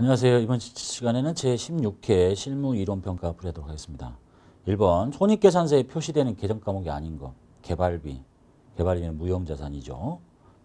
안녕하세요. 이번 시- 시간에는 제16회 실무 이론 평가 풀이하도록 하겠습니다. 1번 손익계산서에 표시되는 계정 과목이 아닌 거. 개발비. 개발비는 무형자산이죠.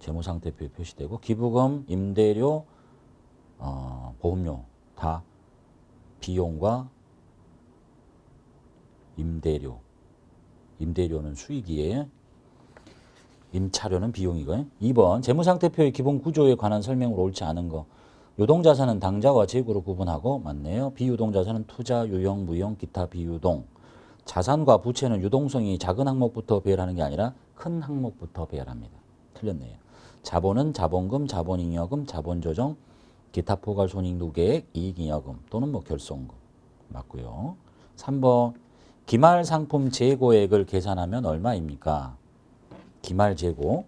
재무상태표에 표시되고 기부금, 임대료, 어, 보험료 다 비용과 임대료. 임대료는 수익이에요. 임차료는 비용이고요. 2번 재무상태표의 기본 구조에 관한 설명으로 옳지 않은 거. 유동자산은 당자와 재고로 구분하고 맞네요. 비유동자산은 투자, 유형, 무형, 기타 비유동. 자산과 부채는 유동성이 작은 항목부터 배열하는 게 아니라 큰 항목부터 배열합니다. 틀렸네요. 자본은 자본금, 자본잉여금, 자본조정, 기타 포괄 손익노계획, 이익잉여금 또는 뭐 결손금 맞고요. 3번 기말 상품 재고액을 계산하면 얼마입니까? 기말 재고,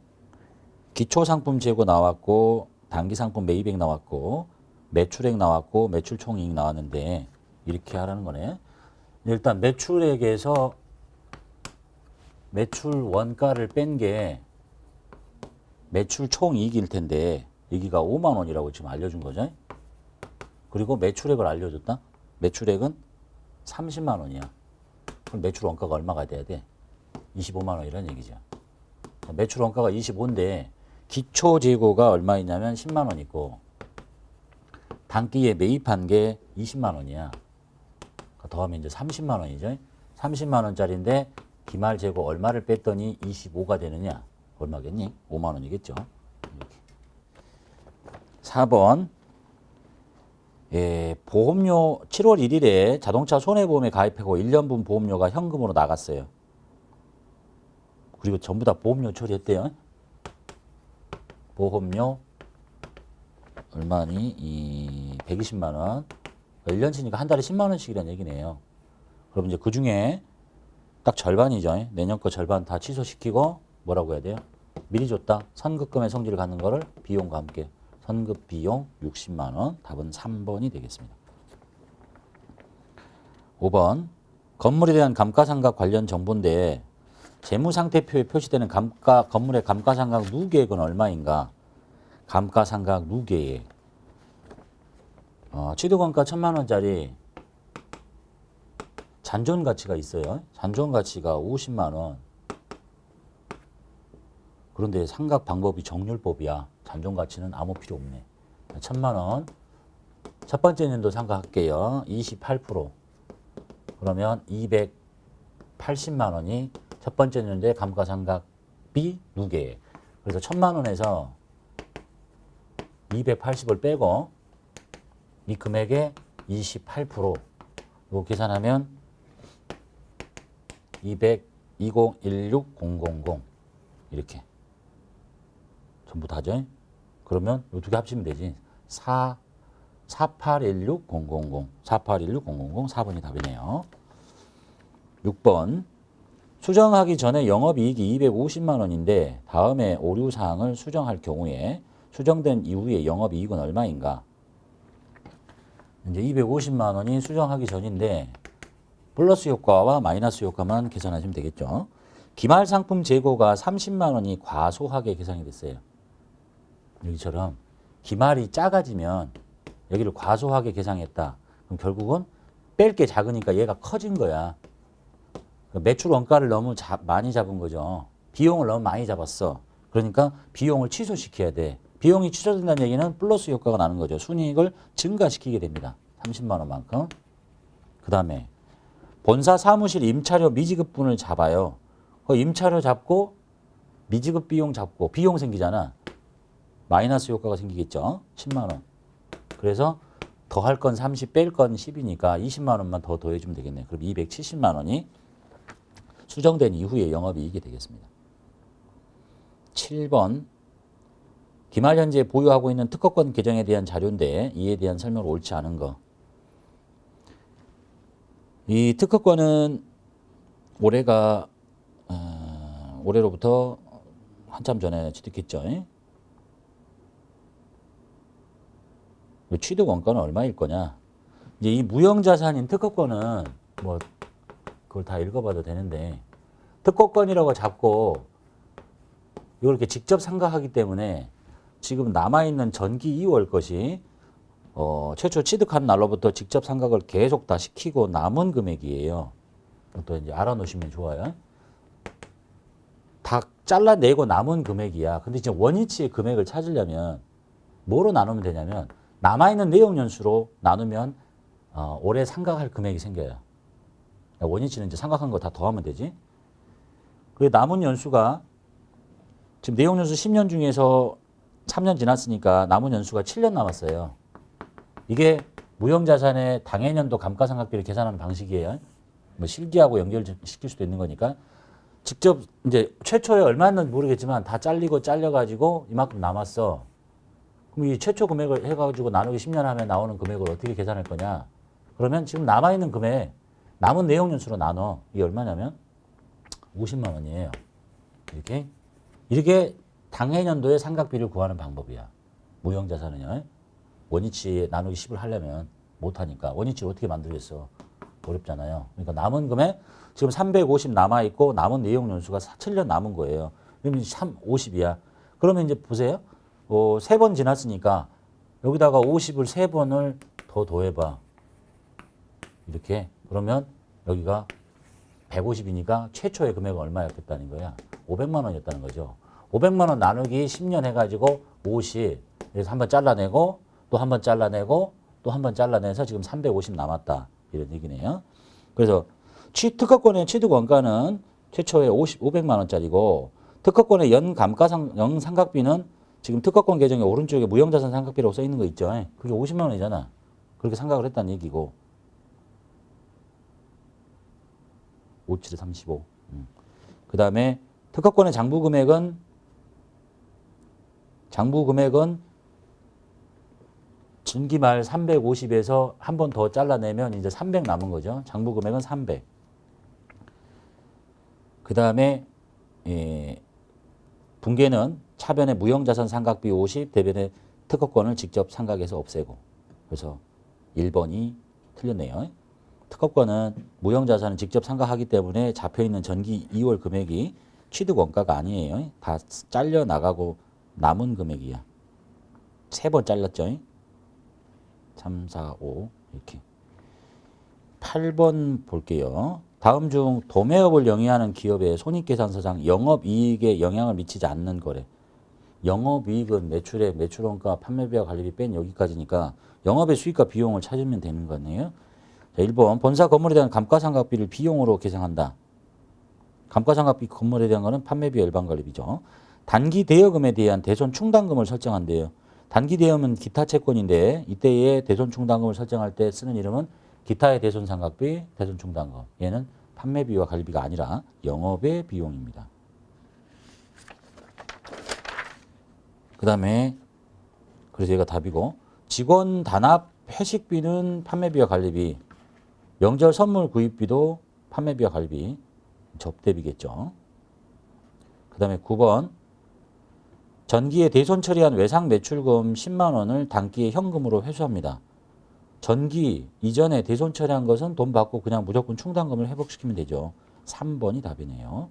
기초 상품 재고 나왔고 단기 상품 매입액 나왔고 매출액 나왔고 매출 총이익 나왔는데 이렇게 하라는 거네. 일단 매출액에서 매출 원가를 뺀 게 매출 총이익일 텐데 여기가 5만 원이라고 지금 알려준 거죠. 그리고 매출액을 알려줬다. 매출액은 30만 원이야. 그럼 매출 원가가 얼마가 돼야 돼? 25만 원이라는 얘기죠. 매출 원가가 25인데 기초 재고가 얼마이냐면 10만 원이고 단기에 매입한 게 20만 원이야. 그러니까 더하면 이제 30만 원이죠. 30만 원짜리인데 기말 재고 얼마를 뺐더니 25가 되느냐? 얼마겠니? 5만 원이겠죠. 이렇게. 4번 예, 보험료 7월 1일에 자동차 손해보험에 가입하고 1년분 보험료가 현금으로 나갔어요. 그리고 전부 다 보험료 처리했대요. 보험료 얼마니? 이 120만 원. 1년 치니까 한 달에 10만 원씩이라는 얘기네요. 그럼 이제 그 중에 딱 절반이죠. 내년 거 절반 다 취소시키고 뭐라고 해야 돼요? 미리 줬다. 선급금의 성질을 갖는 거를 비용과 함께 선급 비용 60만 원. 답은 3번이 되겠습니다. 5번 건물에 대한 감가상각 관련 정보인데 재무상태표에 표시되는 감가 건물의 감가상각 누계액은 얼마인가? 감가상각 누계액. 어, 취득원가 천만 원짜리 잔존 가치가 있어요. 잔존 가치가 50만 원. 그런데 상각 방법이 정률법이야. 잔존 가치는 아무 필요 없네. 천만 원. 첫 번째 년도 상각할게요. 28%. 그러면 280만 원이 첫 번째 년도에 감가상각비 누계. 그래서 천만 원에서 280을 빼고 이 금액의 28% 이거 계산하면 200 2016000 이렇게 전부 다죠. 그러면 이 두 개 합치면 되지. 4 4816000 4816000 4번이 답이네요. 6번 수정하기 전에 영업이익이 250만 원인데 다음에 오류 사항을 수정할 경우에 수정된 이후에 영업이익은 얼마인가? 이제 250만 원이 수정하기 전인데 플러스 효과와 마이너스 효과만 계산하시면 되겠죠. 기말 상품 재고가 30만 원이 과소하게 계산이 됐어요. 여기처럼 기말이 작아지면 여기를 과소하게 계산했다. 그럼 결국은 뺄 게 작으니까 얘가 커진 거야. 매출 원가를 너무 자- 많이 잡은 거죠. 비용을 너무 많이 잡았어. 그러니까 비용을 취소시켜야 돼. 비용이 취소된다는 얘기는 플러스 효과가 나는 거죠. 순이익을 증가시키게 됩니다. 30만 원만큼. 그 다음에 본사 사무실 임차료 미지급분을 잡아요. 그 임차료 잡고 미지급 비용 잡고 비용 생기잖아. 마이너스 효과가 생기겠죠. 10만 원. 그래서 더할 건 30, 뺄 건 10이니까 20만 원만 더 더해주면 되겠네. 그럼 270만 원이 수정된 이후에 영업이익이 되겠습니다. 7번 기말 현재 보유하고 있는 특허권 계정에 대한 자료인데 이에 대한 설명을 옳지 않은 거. 이 특허권은 올해가 어, 올해로부터 한참 전에 취득했죠. 그 취득 원가는 얼마일 거냐? 이제 이 무형 자산인 특허권은 뭐 그걸 다 읽어봐도 되는데 특허권이라고 잡고 이렇게 직접 상각하기 때문에 지금 남아있는 전기 2월 것이 어, 최초 취득한 날로부터 직접 상각을 계속 다 시키고 남은 금액이에요. 또 이제 알아놓으시면 좋아요. 다 잘라내고 남은 금액이야. 근데 이제 원위치의 금액을 찾으려면 뭐로 나누면 되냐면 남아있는 내용 연수로 나누면 어, 올해 상각할 금액이 생겨요. 원위치는 이제 상각한 거 다 더하면 되지. 그 남은 연수가 지금 내용 연수 10년 중에서 3년 지났으니까 남은 연수가 7년 남았어요. 이게 무형자산의 당해년도 감가상각비를 계산하는 방식이에요. 뭐 실기하고 연결시킬 수도 있는 거니까 직접 이제 최초에 얼마는 모르겠지만 다 잘리고 잘려가지고 이만큼 남았어. 그럼 이 최초 금액을 해가지고 나누기 10년 하면 나오는 금액을 어떻게 계산할 거냐? 그러면 지금 남아있는 금액 남은 내용 연수로 나눠. 이게 얼마냐면 50만 원이에요. 이렇게 이렇게 당해년도의 상각비를 구하는 방법이야. 무형자산은요. 원위치 나누기 10을 하려면 못하니까 원위치를 어떻게 만들겠어. 어렵잖아요. 그러니까 남은 금액 지금 350 남아 있고 남은 내용 연수가 7년 남은 거예요. 그러면 3 50이야. 그러면 이제 보세요. 어, 세번 지났으니까 여기다가 50을 세 번을 더 더해봐. 이렇게 그러면 여기가 150이니까 최초의 금액은 얼마였겠다는 거야? 500만 원이었다는 거죠. 500만 원 나누기 10년 해가지고 50. 그래서 한번 잘라내고 또 한 번 잘라내고 또 한 번 잘라내서 지금 350 남았다. 이런 얘기네요. 그래서 취, 특허권의 취득 원가는 최초에 50, 500만 원짜리고 특허권의 연 감가상 연 상각비는 지금 특허권 계정의 오른쪽에 무형자산 상각비라고 써 있는 거 있죠. 그게 50만 원이잖아. 그렇게 상각을 했다는 얘기고. 57에 35. 음. 그 다음에 특허권의 장부 금액은 장부 금액은 분기 말 350에서 한 번 더 잘라내면 이제 300 남은 거죠. 장부 금액은 300. 그 다음에 예, 분계는 차변의 무형자산 상각비 50, 대변의 특허권을 직접 상각해서 없애고. 그래서 1번이 틀렸네요. 특허권은 무형자산은 직접 상각하기 때문에 잡혀있는 전기 2월 금액이 취득 원가가 아니에요. 다 잘려 나가고 남은 금액이야. 세 번 잘랐죠. 3, 4, 5 이렇게. 8번 볼게요. 다음 중 도매업을 영위하는 기업의 손익계산서상 영업이익에 영향을 미치지 않는 거래. 영업이익은 매출액, 매출원가, 판매비와 관리비 뺀 여기까지니까 영업의 수익과 비용을 찾으면 되는 거네요. 자, 1번 본사 건물에 대한 감가상각비를 비용으로 계상한다. 감가상각비 건물에 대한 거는 판매비 일반관리비죠. 단기 대여금에 대한 대손 충당금을 설정한대요. 단기 대여금은 기타 채권인데 이때의 대손 충당금을 설정할 때 쓰는 이름은 기타의 대손 상각비, 대손 충당금. 얘는 판매비와 관리비가 아니라 영업의 비용입니다. 그 다음에 그래서 얘가 답이고 직원 단합 회식비는 판매비와 관리비, 명절 선물 구입비도 판매비와 관리비, 접대비겠죠. 그 다음에 9번 전기에 대손 처리한 외상 매출금 10만 원을 단기에 현금으로 회수합니다. 전기 이전에 대손 처리한 것은 돈 받고 그냥 무조건 충당금을 회복시키면 되죠. 3번이 답이네요.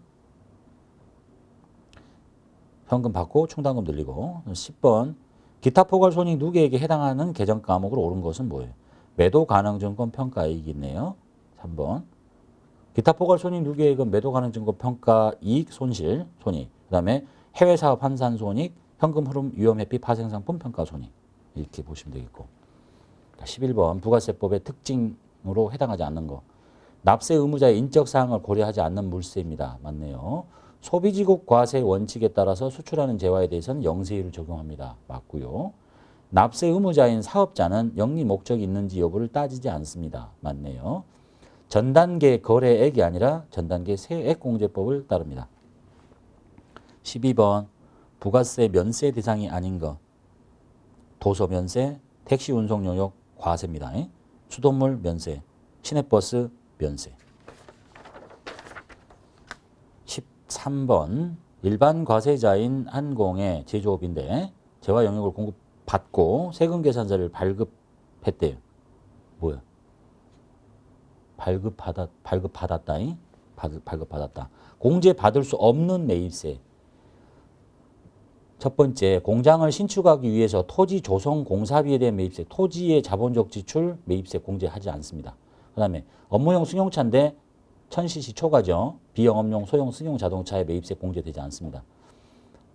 현금 받고 충당금 늘리고 10번 기타 포괄 손익 누계에게 해당하는 계정 과목으로 옳은 것은 뭐예요? 매도 가능 증권 평가 이익이 있네요. 3번 기타 포괄 손익 누계액은 매도 가능 증권 평가 이익 손실 손익 그다음에 해외 사업 환산 손익 현금 흐름 위험 회피 파생 상품 평가 손익 이렇게 보시면 되겠고 11번 부가세법의 특징으로 해당하지 않는 거 납세 의무자의 인적 사항을 고려하지 않는 물세입니다. 맞네요. 소비지국 과세 원칙에 따라서 수출하는 재화에 대해서는 영세율을 적용합니다. 맞고요. 납세 의무자인 사업자는 영리 목적이 있는지 여부를 따지지 않습니다. 맞네요. 전단계 거래액이 아니라 전단계 세액공제법을 따릅니다. 12번 부가세 면세 대상이 아닌 것 도서 면세, 택시 운송 용역 과세입니다. 수돗물 면세, 시내버스 면세. 13번 일반 과세자인 한공의 제조업인데 재화 영역을 공급받고 세금 계산서를 발급했대요. 뭐야? 발급받았 발급받았다이 발급받았다. 공제 받을 수 없는 매입세. 첫 번째, 공장을 신축하기 위해서 토지 조성 공사비에 대한 매입세, 토지의 자본적 지출 매입세 공제하지 않습니다. 그 다음에 업무용 승용차인데 1000cc 초과죠. 비영업용 소형 승용 자동차의 매입세 공제되지 않습니다.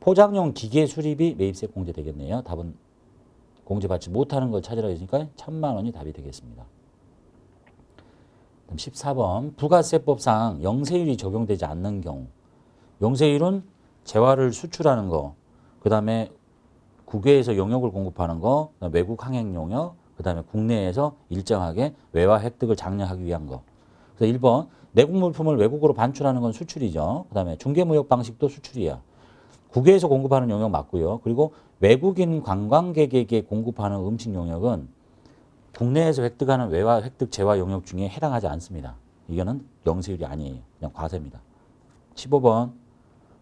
포장용 기계 수리비 매입세 공제되겠네요. 답은 공제받지 못하는 걸 찾으라 했으니까 1000만 원이 답이 되겠습니다. 그다음 14번 부가세법상 영세율이 적용되지 않는 경우 영세율은 재화를 수출하는 거, 그 다음에 국외에서 용역을 공급하는 거, 외국 항행 용역, 그 다음에 국내에서 일정하게 외화 획득을 장려하기 위한 거. 그래서 1번 내국 물품을 외국으로 반출하는 건 수출이죠. 그 다음에 중개무역 방식도 수출이야. 국외에서 공급하는 용역 맞고요. 그리고 외국인 관광객에게 공급하는 음식 용역은 국내에서 획득하는 외화 획득 재화 용역 중에 해당하지 않습니다. 이거는 영세율이 아니에요. 그냥 과세입니다. 15번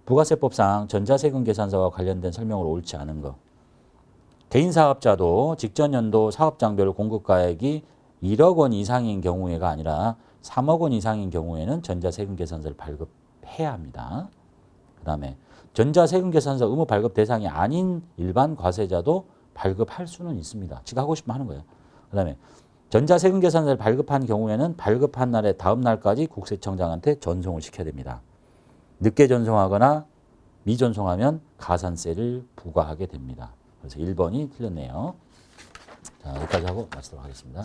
부가세법상 전자세금 계산서와 관련된 설명으로 옳지 않은 거. 개인 사업자도 직전 연도 사업장별 공급가액이 1억 원 이상인 경우에가 아니라 3억 원 이상인 경우에는 전자세금 계산서를 발급해야 합니다. 그 다음에 전자세금 계산서 의무 발급 대상이 아닌 일반 과세자도 발급할 수는 있습니다. 지가 하고 싶으면 하는 거예요. 그 다음에 전자세금 계산서를 발급한 경우에는 발급한 날의 다음 날까지 국세청장한테 전송을 시켜야 됩니다. 늦게 전송하거나 미전송하면 가산세를 부과하게 됩니다. 그래서 1번이 틀렸네요. 자, 여기까지 하고 마치도록 하겠습니다.